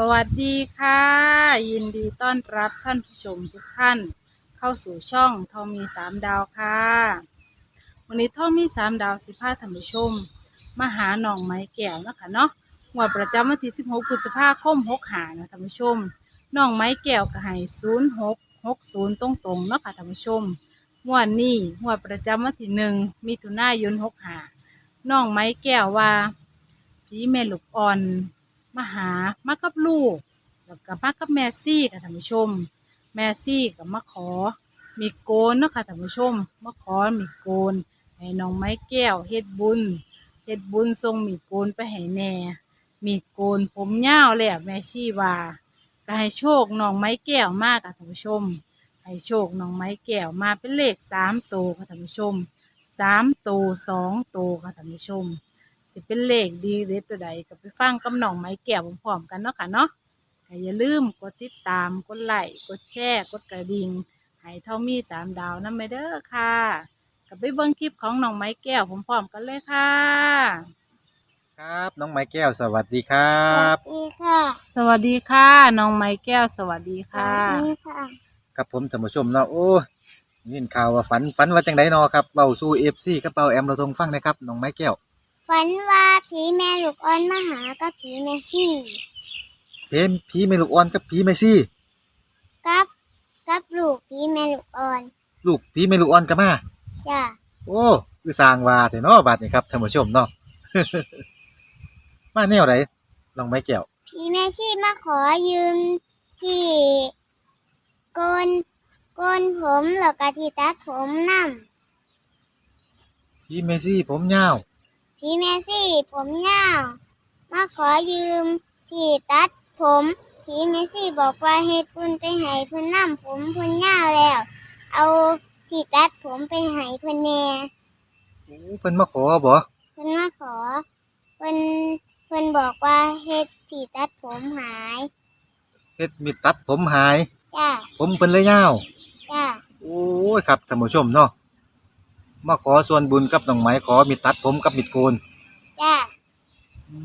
สวัสดีค่ะ ยินดีต้อนรับท่านผู้ชมทุกท่าน เข้าสู่ช่องทอมีสามดาวค่ะ วันนี้ทอมีสามดาวสิพาท่านผู้ชม มาหาหนองไม้แก้วเนาะคะเนาะงวดประจำวันที่16พฤษภาคม6หานะท่านผู้ชมหนองไม้แก้วก็ให้06 60ตรงๆเนาะค่ะท่านผู้ชมงวดนี้งวดประจำวันที่หนึ่งมิถุนายน6หาน้องไม้แก้วว่าผีแม่ลูกอ่อน มาหามากับลูก แล้วก็มากับแม่ซี่ค่ะท่านผู้ชม แม่ซี่ก็มาขอ มีโกนเนาะค่ะท่านผู้ชม มาขอมีโกนให้น้องไม้แก้วเฮ็ดบุญเฮ็ดบุญส่งมีโกนไปให้แน่ มีโกนผมยาวแล้วแม่ชี่ว่าก็ให้โชคน้องไม้แก้วมากค่ะท่านผู้ชม ให้โชคน้องไม้แก้วมาเป็นเลขสามตัวค่ะท่านผู้ชมสามตัวสองตัวค่ะท่านผู้ชม สิเป็นเลขดีหรือตัวใดก็ไปฟังกับน้องไม้แก้วพร้อมๆกันเนาะค่ะเนาะก็อย่าลืมกดติดตามกดไลค์กดแชร์กดกระดิ่งให้เท่ามีสามดาวนั่นไปเด้อค่ะก็ไปเบิ่งคลิปของน้องไม้แก้วพร้อมๆกันเลยค่ะ ครับ น้องไม้แก้วสวัสดีครับสวัสดีค่ะสวัสดีค่ะน้องไม้แก้วสวัสดีค่ะ สวัสดีค่ะครับผมท่านผู้ชมเนาะโอ้ยินข่าวว่าฝันฝันว่าจังไดเนาะครับเบาสู้เอฟซีกับเบาแอมเราทงฟังนะครับน้องไม้แก้ว ฝันว่าผีแม่ลูกอ่อนมาหากับผีแม่ชี่เพมผีเมลูกอ่อนกับผีเมซี่ กับกับลูกผีแม่ลูกอ่อนลูกผีเมลูกอ่อนกันมาจ้ะโอ้คือสร้างว่าแต่เนาะบาดนี่ครับท่านผู้ชมเนาะ มาแนวไหนน้องไม้แก้วผีแม่ชี่มาขอยืมที่โกนโกนผมแล้วก็ที่ตัดผมนำผีเมซี่ผมยาว ผีแม่ชี่ผมยาว มาขอยืมที่ตัดผมผีแม่ชี่บอกว่าเฮ็ดปุนไปให้เพิ่นนำผมเพิ่นยาวแล้ว เอาที่ตัดผมไปให้เพิ่นแหน่โอ้เพิ่นมาขอบ่เพิ่นมาขอเพิ่นเพิ่นบอกว่าเฮ็ดที่ตัดผมหายเฮ็ดมีตัดผมหาย จ้าผมเพิ่นเลยยาว จ้า โอ้ยครับท่านผู้ชมเนาะ มาขอส่วนบุญกับน้องไม้ขอมีตัดผมกับมีดโกนจ้าอื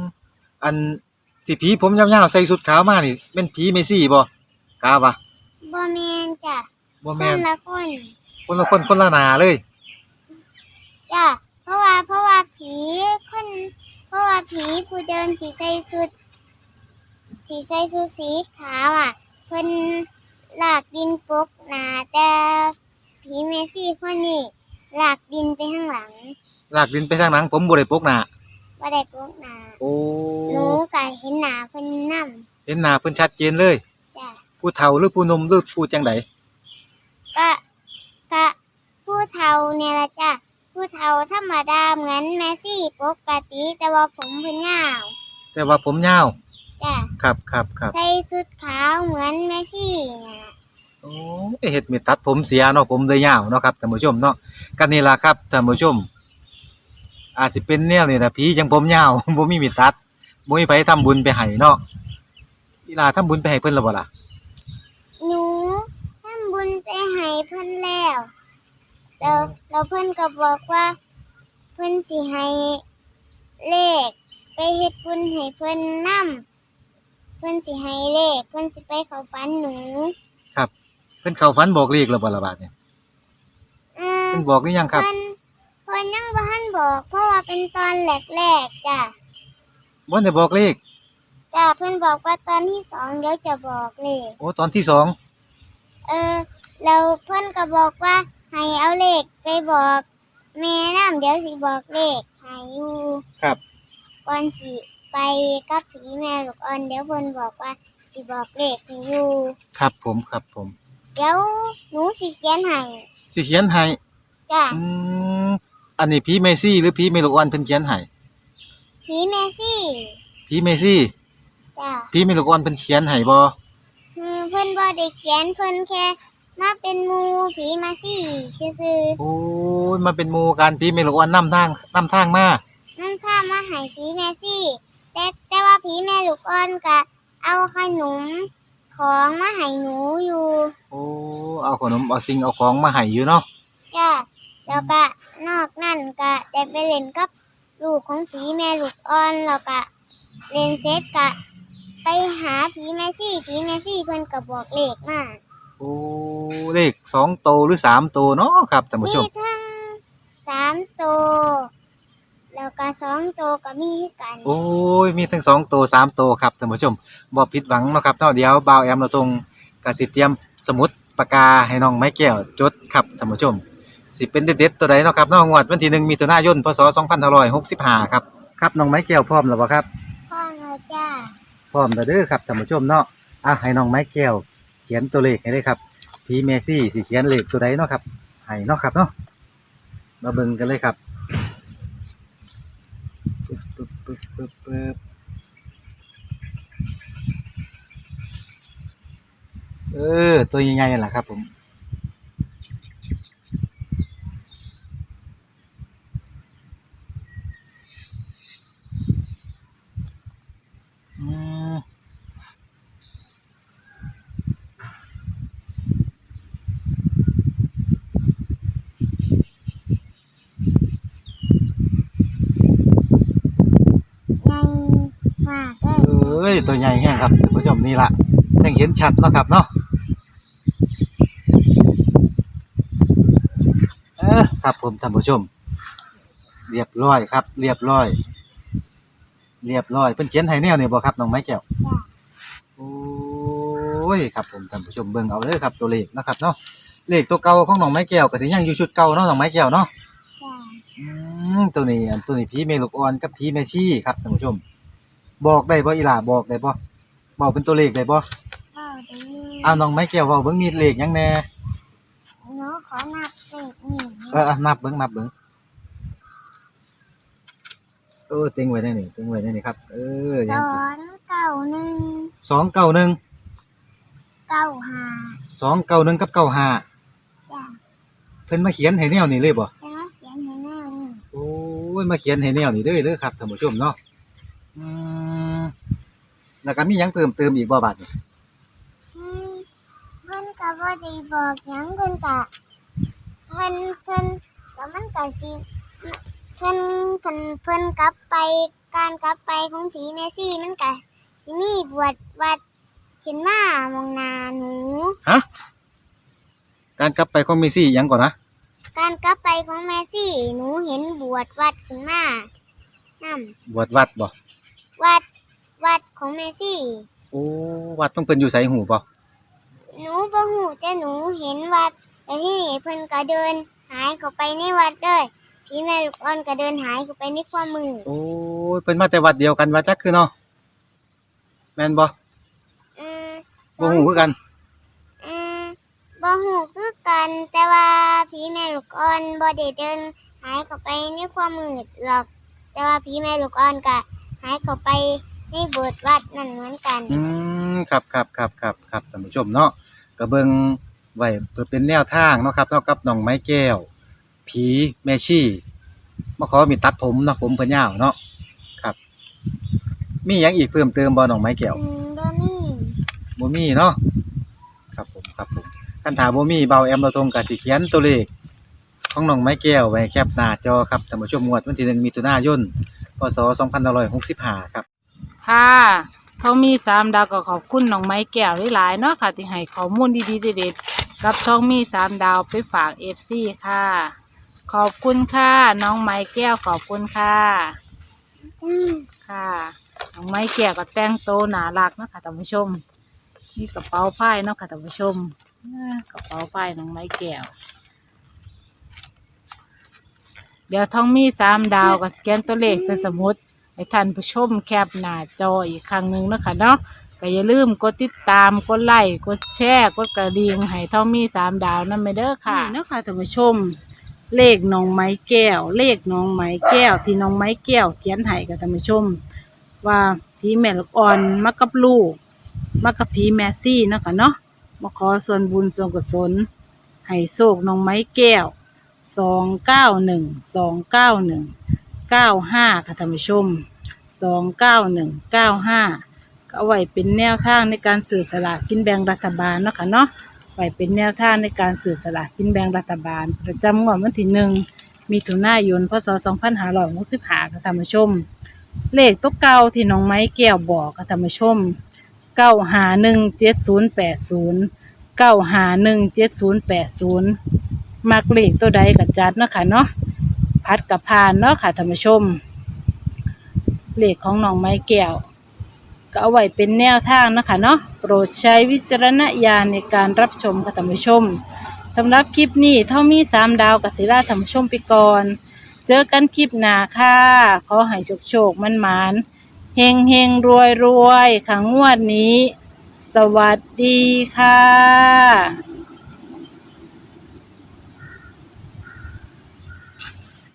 มอันที่ผีผมยาวๆใส่สุดขาวมานี่เป็นผีเมซี่บ่กาบะบ่แม่นจ้ะบ่คแม่นนละคนคนละคนคนละหนาเลย จ้าเพราะว่าเพราะว่าผีคนเพราะว่าผีผู้เดินที่ใส่สุดที่ใส่สุดสีขาวอะเพิ่นลากดินปกหน้าแต่ ผีเมซี่คนนี้ลากดินไปข้างหลังลากดินไปทางหลัง ผมบ่ได้ปกหน้าบ่ได้ปกหน้าโอ้หนูก็เห็นหน้าเพิ่นนำเห็นหน้าเพิ่นชัดเจนเลยจ้าผู้เฒ่าหรือผู้หนุ่มหรือผู้จังไดก็ก็ผู้เฒ่าเนี่ยละจ้ะผู้เฒ่าธรรมดาเหมือนแมซี่ปกติแต่ว่าผมเพิ่นยาวแต่ว่าผมยาวจ้ะครับครับครับใส่ชุดขาวเหมือนแมซี่เนี่ยล่ะ โอ้เฮ็ดมีตัดผมเสียเนาะผมเลยยาวเนาะครับท่านผู้ชมเนาะกันนี่ล่ะครับท่านผู้ชม อาจสิเป็นแนวนี่นะผีจังผมยาวบ่มีมีตัดบ่มีไผทำบุญไปให้เนาะอีลาทำบุญไปให้เพิ่นแล้วบ่ล่ะหนูทำบุญไปให้เพิ่นแล้วแล้วแล้วเพิ่นก็บอกว่า เพิ่นสิให้เลข ไปเฮ็ดบุญให้เพิ่นนํเพิ่นสิให้เลข เพิ่นสิไปเข้าฝันหนู เพิ่นเข้าฝันบอกเลขแล้วบ่ล่ะบาดเนี่ยเอ่อเพิ่นบอกหรือยังครับเพิ่นเพิ่นยังบ่ทันบอก เพราะว่าเป็นตอนแรกๆจ้ะบ่ได้บอกเลขจ้ะเพิ่นบอกว่าตอนที่สองเดี๋ยวจะบอกเลขโอ้ตอนที่สองเออแล้วเพิ่นก็บอกว่าให้เอาเลขไปบอกแม่น้ำเดี๋ยวสิบอกเลขให้อยู่ครับ ก่อนสิไปกับผีแม่ลูกอ่อนเดี๋ยวเพิ่นบอกว่าสิบอกเลขให้อยู่ ครับผมครับผม เดี๋ยวหนูสิเขียนให้สิเขียนให้จ้ะอืมอันนี้ผีเมซี่หรือผีเมลูกอ่อนเพิ่นเขียนให้ผีแม่ซี่ผีเมซี่จ้ะผีเมลูกอ่อนเพิ่นเขียนให้บ่เออเพิ่นบ่ได้เขียนเพิ่นแค่มาเป็นหมู่ผีมาซี่ซื่อๆโอ้ยมาเป็นหมู่กันผีเมลูกอ่อนนำทางนำทางมานั่นข้ามาใหายผีแม่ซี่ แต่แต่ว่าผีแม่ลูกอ่อนกะเอาขนม ของมาให้หนูอยู่ โอ้เอาขนมเอาสิ่งเอาของมาให้อยู่เนาะจ้ะแล้วก็นอกนั่นก็ได้ไปเล่นกับลูกของผีแม่ลูกอ่อนแล้วก็เล่นเสร็จกะไปไปหาผีแม่ซี่ผีแม่ซี่เพิ่นก็บอกเลขมาโอ้เลขสองโตวหรือสามโตวเนาะครับท่านผู้ชมีมทั้งสามตัว แล้วก็สองตัวก็มีคือกันโอ้ยมีทั้งสองโตวสามโตวครับท่านผู้ชมบ่ผิดหวังเนาะครับเนาะเดี๋ยวบ่าวแอมเราตรงกสิเตรียมสมุดปากกาให้น้องไม้แก้วจดครับท่านผู้ชม สิเป็นเด็ดๆตัวใดเนาะครับเนาะงวดวันที่หนึ่งมีตัวหน้ายนพศ2565ครับครับน้องไม้แก้วพร้อมแล้วบ่ครับ พ่อเราจ้าพร้อมแล้วเด้อครับท่านผู้ชมเนาะอะให้น้องไม้แก้วเขียนตัวเลขให้ได้ครับพีเมซี่สิเขียนเลขตัวใดเนาะครับให้เนาะครับเนาะมาเบิ่งกันเลยครับปึ๊บปึ๊บ ปึ๊บเออ ตัวใหญ่ๆนั่นแหละครับผมอืม ใหญ่มากเลย เอ้ยตัวใหญ่แห้งครับท่านผู้ชมนี่ละยังเห็นชัดเนาะครับเนาะเออครับผมท่านผู้ชม เรียบร้อยครับ เรียบร้อย เรียบร้อยเพิ่นเขียนให้แนวนี่บ่ครับน้องไม้แก้วจ้าโอ้ยครับผมท่านผู้ชมเบิ่งเอาเลยครับ ตัวเลขนะครับเนาะเลขตัวเก่าของน้องไม้แก้วก็สิยังอยู่ชุดเก่าเนาะน้องไม้แก้วเนาะจ้าอืมตัวนี้อันตัวนี้ผีเมลูกอ่อนกับผีแม่ชีครับท่านผู้ชม บอกได้บ่อีหล่าบอกได้บ่บอกเป็นตัวเลขได้บ่พ่อดีอ้าวน้องไม้แก้วเว้าเบิ่งมีเลขหยังแหน่หนูขอนับเลขนี่เอออะนับเบิ่งนับเบิ่งเออเต็งไว้ได้นี่เต็งไว้ได้นี่ครับ เออสยังองเก้าหนึ่งสองเก้าหนึ่งเก้าห้าสองเก้าหนึ่งกับเก้าห้าจ้าเพิ่นมาเขียนให้แนวนี้เลยบ่จะมาเขียนให้แน่นี่โอ้ยมาเขียนให้แนวนี้เด้อเด้อครับท่านผู้ชมเนาะ อืมแล้วก็มีหยังเพิ่มเติมอีกบ่บาดนี้อืมเพิ่นก็บ่ได้บอกหยังเพิ่นก็เพิ่นเพิ่นก็มันก็สิเพิ่นเพิ่นเพิ่นกลับไปการกลับไปของผีแม่ซี่มันก็สิมีบวชวัดขึ้นมามองหนาหนู การกลับไปของเมซี่หยังก่อนนะการกลับไปของแม่ซี่หนูเห็นบวชวัดขึ้นมานั่นบวชวัดบ่ วัดวัดของแม่ซี่โอ้วัดต้องเป็นอยู่ไสหูบ่หนูบ่ฮู้แต่หนูเห็นวัดแล้วที่นี่เพิ่นก็เดินหายเข้าไปในวัดเลยผีแม่ลูกอ่อนก็เดินหายเข้าไปในความมืดโอ้ยเพิ่นมาแต่วัดเดียวกันว่าจักคือเนาะแม่นบ่อืมบ่ฮู้คือกันอืมบ่ฮู้คือกันแต่ว่าผีแม่ลูกอ่อนบ่ได้เดินหายเข้าไปในความมืดหรอก แต่ว่าผีแม่ลูกอ่อนก็ หายเข้าไปในโบสถ์วัดนั่นเหมือนกันอืมครับครับครับครับครับท่านผู้ชมเนาะก็เบิ่งไว้เพื่อเป็นแนวทางเนาะครับเนาะกับน้องไม้แก้ว ผีแม่ชีมาขอมีตัดผมเนาะผมเพิ่นยาวเนาะครับ มีหยังอีกเพิ่มเติมบ่น้องไม้แก้วอืมบ่มีบ่มีเนาะครับผมครับผมคันถามบ่มีเบาแอมเราทงก็สิเขียนตัวเลขของน้องไม้แก้วไว้แคปหน้าจอครับท่านผู้ชมงวดวันที่1มิถุนายน พศ2565 ครับ ค่ะเขามีสามดาวก็ขอบคุณน้องไม้แก้วหลายๆเนาะค่ะที่ให้ข้อมูลดีๆเด็ดๆกับช่องมีสามดาวไปฝากเอฟซีค่ะ ขอบคุณค่ะน้องไม้แก้วขอบคุณค่ะค่ะน้องไม้แก้วก็แต่งโตวน่ารักเนาะค่ะท่านผู้ชมนี่กระเป๋าผ้าเนาะค่ะท่านผู้ชมกระเป๋าผ้าน้องไม้แก้ว เดี๋ยวท้องมีสามดาวกับสแกนตัวเลขใส่สมุดให้ท่านผู้ชมแคปหน้าจออีกครั้งหนึ่งนะคะเนาะก็อย่าลืมกดติดตามกดไลค์กดแชร์กดกระดิ่งให้ท้องมีสามดาวนั่นไปเด้อค่ะเนาะค่ะท่านผู้ชม เลขน้องไม้แก้ว เลขน้องไม้แก้ว ที่น้องไม้แก้วเขียนให้กับท่านผู้ชม ว่าผีแม่ลูกอ่อนมากับลูกมากับผีแมซี่เนาะค่ะเนาะมาขอส่วนบุญส่วนกุศลให้โชคน้องไม้แก้ว สองเก้าหนึ่งสองเก้าหนึ่งเก้าห้าค่ะท่านผู้ชมสองเก้าหนึ่งเก้าห้าก็เอาไว้เป็นแนวทางในการสื่อสลากกินแบ่งรัฐบาลเนาะค่ะเนาะไว้เป็นแนวทางในการสื่อสลากกินแบ่งรัฐบาล ประจำงวดวันที่หนึ่งมีถุนายนพศสองพันห้าร้อยหกสิบห้าค่ะท่านผู้ชม เลขตัวเก่าที่น้องไม้แก้วบอกค่ะท่านผู้ชมเก้าหาหนึ่งเจ็ดศูนย์แปดศูนย์เก้าหาหนึ่งเจ็ดศูนย์แปดศูนย์ มักเลขตัวใดกับจัดเนาะค่ะเนาะพัดกับพานเนาะค่ะท่านผู้ชมเลขของน้องไม้แก้วก็เอาไว้เป็นแนวทางเนาะคะเนาะโปรดใช้วิจารณญาณในการรับชมค่ะท่านผู้ชมสำหรับคลิปนี้เท่ามีสามดาวกับศิลาท่านผู้ชมไปก่อน เจอกันคลิปหน้าค่ะขอให้โชคโชคมันหมานเฮงเฮงรวยรวยขังงวดนี้ สวัสดีค่ะ